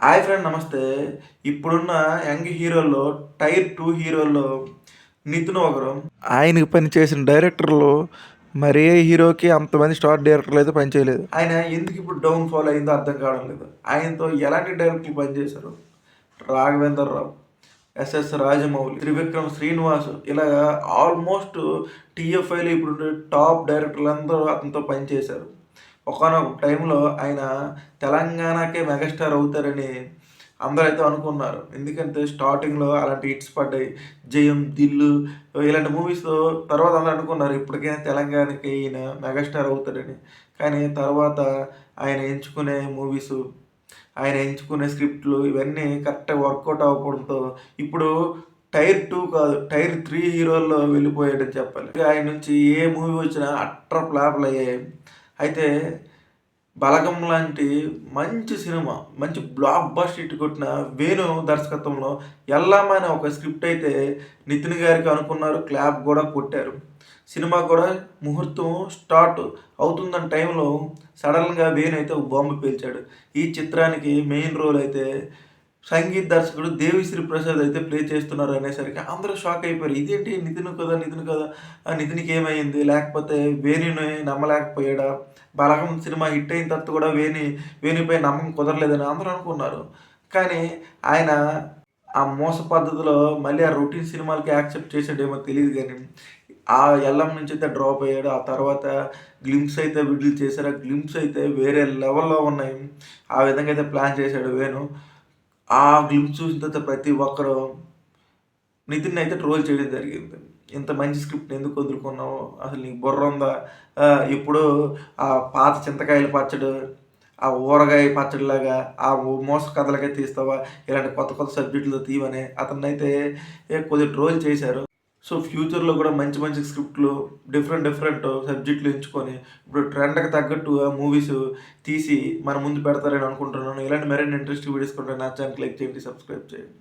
Hi friend నమస్తే. ఇప్పుడున్న young హీరోల్లో టైర్ టూ హీరోల్లో నితిన్ ఒకరు. ఆయనకి పనిచేసిన డైరెక్టర్లు మరే హీరోకి అంతమంది స్టార్ డైరెక్టర్లు అయితే పనిచేయలేదు ఆయన ఎందుకు ఇప్పుడు డౌన్ ఫాల్ అయిందో అర్థం కావడం లేదు. ఆయనతో ఎలాంటి డైరెక్టర్లు పనిచేశారు రాఘవేందర్ రావు ఎస్ఎస్ రాజమౌళి త్రివిక్రమ్ శ్రీనివాస్ ఇలాగా ఆల్మోస్ట్ టీఎఫ్ఐలో ఇప్పుడు టాప్ డైరెక్టర్లు అందరూ అతనితో పనిచేశారు ఒకనొక టైంలో ఆయన తెలంగాణకే మెగాస్టార్ అవుతారని అందరైతే అనుకున్నారు. ఎందుకంటే స్టార్టింగ్లో అలాంటి హిట్స్ పడ్డాయి. జయం దిల్లు ఇలాంటి మూవీస్ తర్వాత అందరూ అనుకున్నారు ఇప్పటికైనా తెలంగాణకి ఈయన మెగాస్టార్ అవుతాడని. కానీ తర్వాత ఆయన ఎంచుకునే మూవీస్ ఆయన ఎంచుకునే స్క్రిప్ట్లు ఇవన్నీ కరెక్ట్గా వర్కౌట్ అవ్వడంతో ఇప్పుడు టైర్ టూ కాదు టైర్ త్రీ హీరోల్లో వెళ్ళిపోయాడని చెప్పాలి. ఆయన నుంచి ఏ మూవీ వచ్చినా అట్ర ఫ్లాప్లు అయ్యాయి అయితే బలగం లాంటి మంచి సినిమా మంచి బ్లాక్ బస్ట్ ఇటు కొట్టిన వేణు దర్శకత్వంలో ఎల్లామ అనే ఒక స్క్రిప్ట్ అయితే నితిన్ గారికి అనుకున్నారు క్లాప్ కూడా కొట్టారు. సినిమా కూడా ముహూర్తం స్టార్ట్ అవుతుందన్న టైంలో సడన్గా వేణు అయితే ఒక బాంబు పేల్చాడు. ఈ చిత్రానికి మెయిన్ రోల్ అయితే సంగీత దర్శకుడు దేవిశ్రీ ప్రసాద్ అయితే ప్లే చేస్తున్నారు అనేసరికి అందరూ షాక్ అయిపోయారు. ఇదేంటి? నితిన్ కదా నితిన్ కదా? నితినికి నితిన్కి ఏమైంది? లేకపోతే వేణుని నమ్మలేకపోయాడా? బలగం సినిమా హిట్ అయిన తర్వాత కూడా వేణి వేణిపై నమ్మకం కుదరలేదని అందరూ అనుకున్నారు. కానీ ఆయన ఆ మోస పద్ధతిలో మళ్ళీ ఆ రొటీన్ సినిమాలకి యాక్సెప్ట్ చేసాడేమో తెలియదు కానీ ఆ ఎల్లం నుంచి అయితే డ్రాప్ అయ్యాడు. ఆ తర్వాత గ్లిమ్స్ అయితే విడుదల చేశారు. ఆ గ్లిమ్స్ అయితే వేరే లెవెల్లో ఉన్నాయి. ఆ విధంగా అయితే ప్లాన్ చేశాడు వేణు. ఆ గ్లిమ్స్ చూసిన తర్వాత ప్రతి ఒక్కరు నితిన్ అయితే ట్రోల్ చేయడం జరిగింది. ఇంత మంచి స్క్రిప్ట్ ఎందుకు వదులుకున్నావు? అసలు నీకు బుర్ర ఉందా? ఇప్పుడు ఆ పాత చింతకాయల పచ్చడి ఆ ఊరగాయ పచ్చడిలాగా ఆ మోస కథలకే తీస్తావా? ఇలాంటి కొత్త కొత్త సబ్జెక్టులు తీవని. అతన్ని అయితే కొద్దిగా ట్రోల్ చేశారు. సో ఫ్యూచర్లో కూడా మంచి మంచి స్క్రిప్ట్లు డిఫరెంట్ డిఫరెంట్ సబ్జెక్టులు ఎంచుకొని ఇప్పుడు ట్రెండ్కి తగ్గట్టు ఆ మూవీస్ తీసి మన ముందు పెడతారని అనుకుంటున్నాను. ఇలాంటి మరిన్ని ఇంట్రెస్ట్ వీడియోస్ కొంటే నా ఛానల్ క్లిక్ చేయండి సబ్స్క్రైబ్ చేయండి.